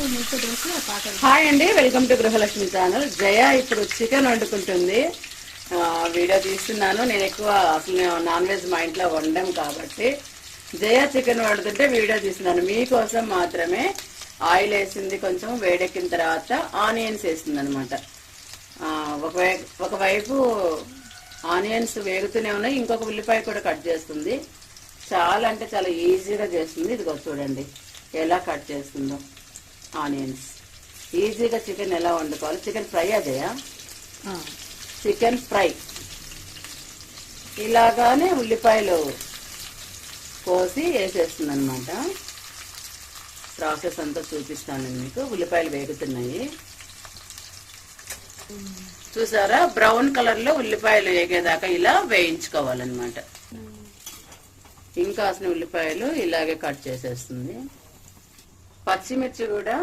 Hi అండి welcome to Gruhalakshmi channel. Jaya ఇప్పుడు chicken వండుకుంటుంది. Video తీస్తున్నాను. నేను ఎక్కువ అసలు నాన్ వెజ్ మా ఇంట్లో వండం కాబట్టి. జయ చికెన్ వండుతుంటే వీడియో తీస్తున్నాను. మీకోసం మాత్రమే ఆయిల్ వేసింది కొంచెం వేడెక్కిన తర్వాత ఆనియన్స్ వేసింది అనమాట ఒకవైపు ఆనియన్స్ వేగుతూనే ఉన్నాయి. ఇంకొక ఉల్లిపాయ కూడా కట్ చేస్తుంది. చాలా అంటే చాలా ఈజీగా చేస్తుంది. ఇదిగో చూడండి ఎలా కట్ చేస్తుందో. ఆనియన్స్. ఈజీగా చికెన్ ఎలా వండుకోవాలి? చికెన్ ఫ్రై అదేయా చికెన్ ఫ్రై. ఇలాగానే ఉల్లిపాయలు కోసి వేసేస్తుంది అనమాట ప్రాసెస్ అంతా చూపిస్తాను మీకు. ఉల్లిపాయలు వేగుతున్నాయి. చూసారా? బ్రౌన్ కలర్లో ఉల్లిపాయలు వేగేదాకా ఇలా వేయించుకోవాలన్నమాట. ఇంకాసిన ఉల్లిపాయలు ఇలాగే కట్ చేసేస్తుంది. పచ్చిమిర్చి కూడా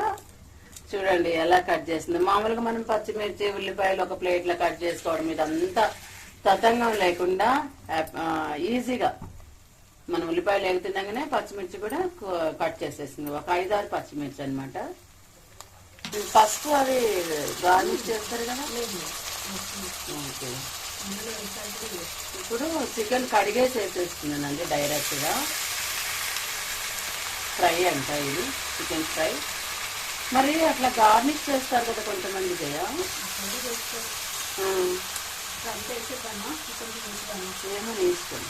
చూడండి ఎలా కట్ చేస్తుంది. మామూలుగా మనం పచ్చిమిర్చి ఉల్లిపాయలు ఒక ప్లేట్లో కట్ చేసుకోవడం ఇదంతా తతంగం లేకుండా ఈజీగా మనం ఉల్లిపాయలు వేగుతుండగానే పచ్చిమిర్చి కూడా కట్ చేసేస్తుంది. ఒక ఐదారు పచ్చిమిర్చి అనమాట ఫస్ట్ అవి గార్నిష్ చేస్తారు కదా? ఓకే. ఇప్పుడు చికెన్ కడిగేసి వేసేస్తున్నానండి డైరెక్ట్ ఫ్రై అంట ఇది చికెన్ ఫ్రై. మరి అట్లా గార్నిష్ చేస్తారు కదా కొంతమంది జయ. ఏమో ఇష్టం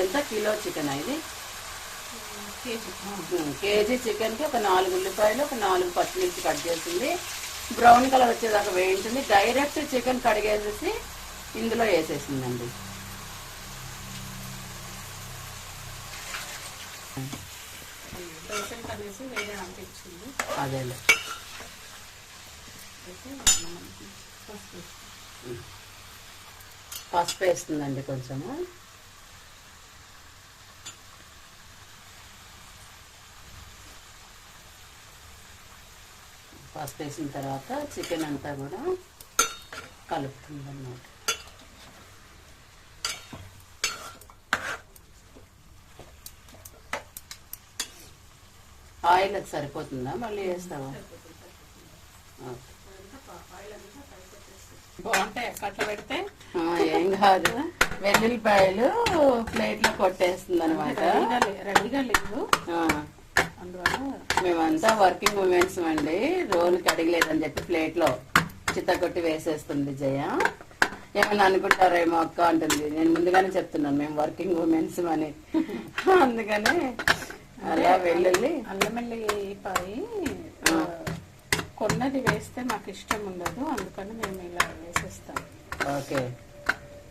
ఎంత కిలో చికెన్ ఇది? కేజీ. చికెన్కి ఒక నాలుగు ఉల్లిపాయలు ఒక నాలుగు పచ్చిమిర్చి కట్ చేసింది. బ్రౌన్ కలర్ వచ్చేదాకా వేయించింది. డైరెక్ట్ చికెన్ కడిగేసేసి ఇందులో వేసేసిందండి. అదేలే. ఉమ్. పసుపు వేస్తుందండి కొంచెము. పసుపు వేసిన తర్వాత చికెన్ అంతా కూడా కలుపుతుంది అన్నమాట ఆయిల్ అది సరిపోతుందా? మళ్ళీ వేస్తావా. బాగుంటాయి కట్ల పెడితే? ఏం కాదు. వెల్లుల్లిపాయలు ప్లేట్లో కొట్టేస్తుంది అనమాట రెడీగా లేదు మేమంతా వర్కింగ్ ఉమెన్స్ అండి. రోలు కడిగలేదని చెప్పి ప్లేట్లో చిత్త కొట్టి వేసేస్తుంది జయ. ఏమన్నా అనుకుంటారేమో అక్క అంటుంది. నేను ముందుగానే చెప్తున్నాను మేము వర్కింగ్ ఉమెన్స్ అని. అందుకని అలా వెల్లుల్లి అల్లం కొన్నది వేస్తే మాకు ఇష్టం ఉండదు అందుకని మేము ఇలా వేసేస్తాం. ఓకే.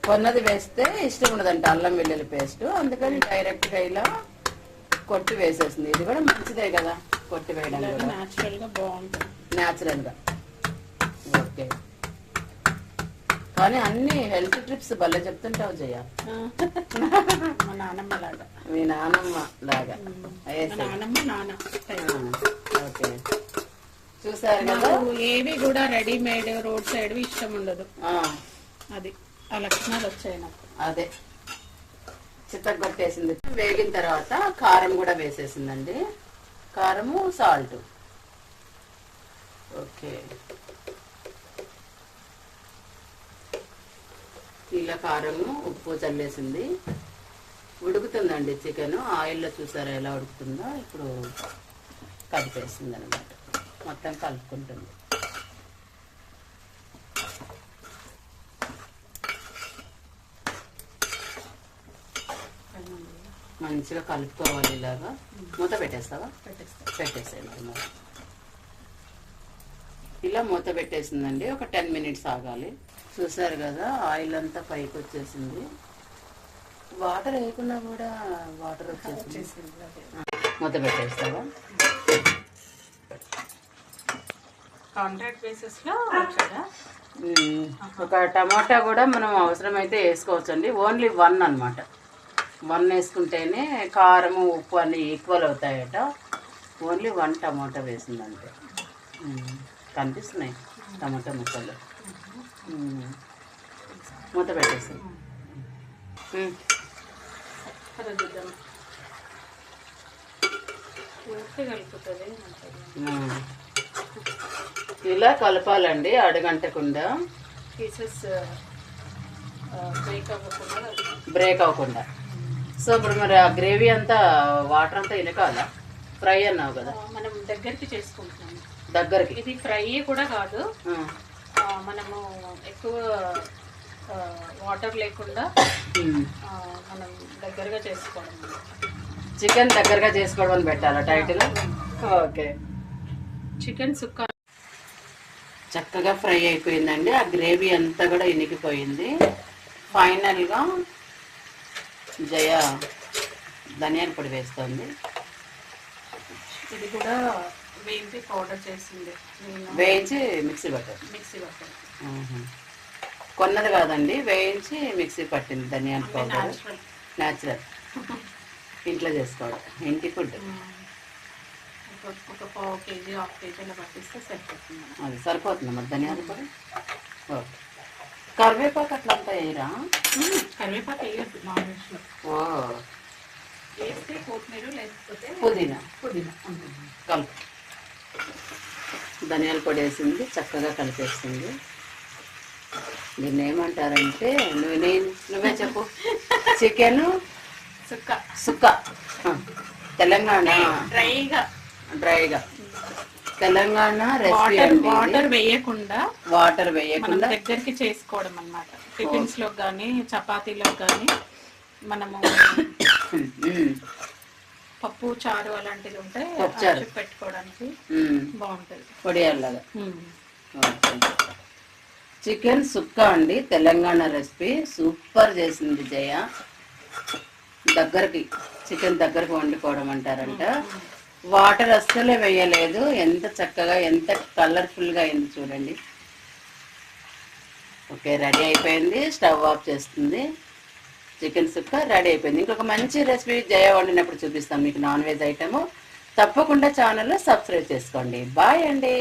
కొన్నది వేస్తే ఇష్టం ఉండదంట అల్లం వెల్లుల్లి పేస్ట్. అందుకని డైరెక్ట్గా ఇలా కొట్టి వేసేస్తుంది. ఇది కూడా మంచిదే కదా కొట్టి వేయడం కూడా. న్యాచురల్గా బాగుంటుంది. న్యాచురల్గా. ఓకే. కానీ అన్ని హెల్త్ ట్రిప్స్ భలే చెప్తుంటావు జయ. మా నానమ్మ లాగా. మీ నానమ్మ లాగా. నానమ్మ నాన్న. ఓకే. చూసారు కదా? ఏవి కూడా రెడీమేడ్ రోడ్ సైడ్ ఇష్టం ఉండదు. అది. ఆ లక్షణాలు వచ్చాయి నాకు. అదే. చిత్తగొట్టేసింది వేగిన తర్వాత కారం కూడా వేసేసిందండి. కారము సాల్ట్. ఓకే. ఇలా కారము ఉప్పు చల్లేసింది. ఉడుకుతుందండి చికెన్. ఆయిల్లో చూసారా ఎలా ఉడుకుతుందో? ఇప్పుడు కలిపేసింది అనమాట మొత్తం కలుపుకుంటుంది. మంచిగా కలుపుకోవాలి ఇలాగా. మూత పెట్టేస్తావా? పెట్టేస్తాం. పెట్టేసేయండి ఇలా మూత పెట్టేసిందండి. ఒక టెన్ మినిట్స్ ఆగాలి. చూసారు కదా ఆయిల్ అంతా పైకి వచ్చేసింది. వాటర్ వేయకుండా కూడా వాటర్ వచ్చేసింది. మూత పెట్టేస్తావా? కాంట్రాక్ట్ ఒక టమాటా కూడా మనం అవసరమైతే వేసుకోవచ్చండి. ఓన్లీ వన్ అన్నమాట. వన్ వేసుకుంటేనే కారము ఉప్పు అన్నీ ఈక్వల్ అవుతాయట. ఓన్లీ వన్ టమాటా వేసిందంటే. కనిపిస్తున్నాయి టమాటా ముక్కలు. మూత పెట్టేసి. ఉమ్. రుద్దుదాం పూర్తి కలుపుతుంది అంతే ఉమ్. ఇలా కలపాలండి అడుగంటకుండా పీసెస్ బ్రేక్ అవ్వకుండా బ్రేక్ అవ్వకుండా. సో ఇప్పుడు మరి ఆ గ్రేవీ అంతా వాటర్ అంతా ఇనకాలా? ఫ్రై అన్నావు కదా. మనం దగ్గరికి చేసుకుంటున్నాము. దగ్గరికి. ఇది ఫ్రై కూడా కాదు. మనము ఎక్కువ వాటర్ లేకుండా మనం దగ్గరగా చేసుకోవడం. చికెన్ దగ్గరగా చేసుకోవడం అని పెట్టాలా టైటిల్? ఓకే. చికెన్ సుక్క. చక్కగా ఫ్రై అయిపోయిందండి. ఆ గ్రేవీ అంతా కూడా ఇనికిపోయింది. ఫైనల్గా జయ ధనియాల పొడి వేస్తుంది. ఇది కూడా వేయించి పౌడర్ చేసింది. వేయించి మిక్సీ పట్టారు. మిక్సీ పట్టాను. ఆహా. కొన్నది కాదండి వేయించి మిక్సీ పట్టింది ధనియాల పౌడర్ న్యాచురల్ ఇంట్లో చేసుకోవడం ఇంటి ఫుడ్ ఒక పావు కేజీ హాఫ్ కేజీ అలా పట్టిస్తే సరిపోతుంది. అది సరిపోతుంది మరి ధనియాల పొడి? ఓకే. కరివేపాకు అట్లా అంతా వేయరా. కరివేపాకు వేయద్దు నాన్ వెజ్లో ఓ. వేస్తే కొత్తిమీర లేకపోతే పుదీనా. పుదీనా. ధనియాల పొడి వేసింది చక్కగా కలిపేస్తుంది. దీన్ని ఏమంటారంటే నువ్వు నేను నువ్వే చెప్పు. చికెన్ సుక్క. సుక్క. తెలంగాణ డ్రైగా. డ్రైగా. తెలంగాణ రెసిపీ వాటర్ అండి వాటర్ వేయకుండా వాటర్ వేయకుండా దగ్గరికి చేసుకోవడం అన్నమాట. టిఫిన్స్లో కానీ చపాతీలో కానీ మనము పప్పు చారు అలాంటివి ఉంటే పెట్టుకోవడానికి బాగుంటుంది. ఓకే. చికెన్ సుక్క అండి తెలంగాణ రెసిపీ. సూపర్ చేసింది జయ. దగ్గరికి చికెన్ దగ్గరకు వండుకోవడం అంటారంట. వాటర్ అస్సలే వేయలేదు. ఎంత చక్కగా ఎంత కలర్ఫుల్గా అయింది చూడండి. ఓకే రెడీ అయిపోయింది. స్టవ్ ఆఫ్ చేస్తుంది. చికెన్ సుక్క రెడీ అయిపోయింది. ఇంకొక మంచి రెసిపీ జయ వండినప్పుడు చూపిస్తాం. మీకు నాన్ వెజ్ ఐటమ్ తప్పకుండా ఛానల్లో సబ్స్క్రైబ్ చేసుకోండి. బాయ్ అండి.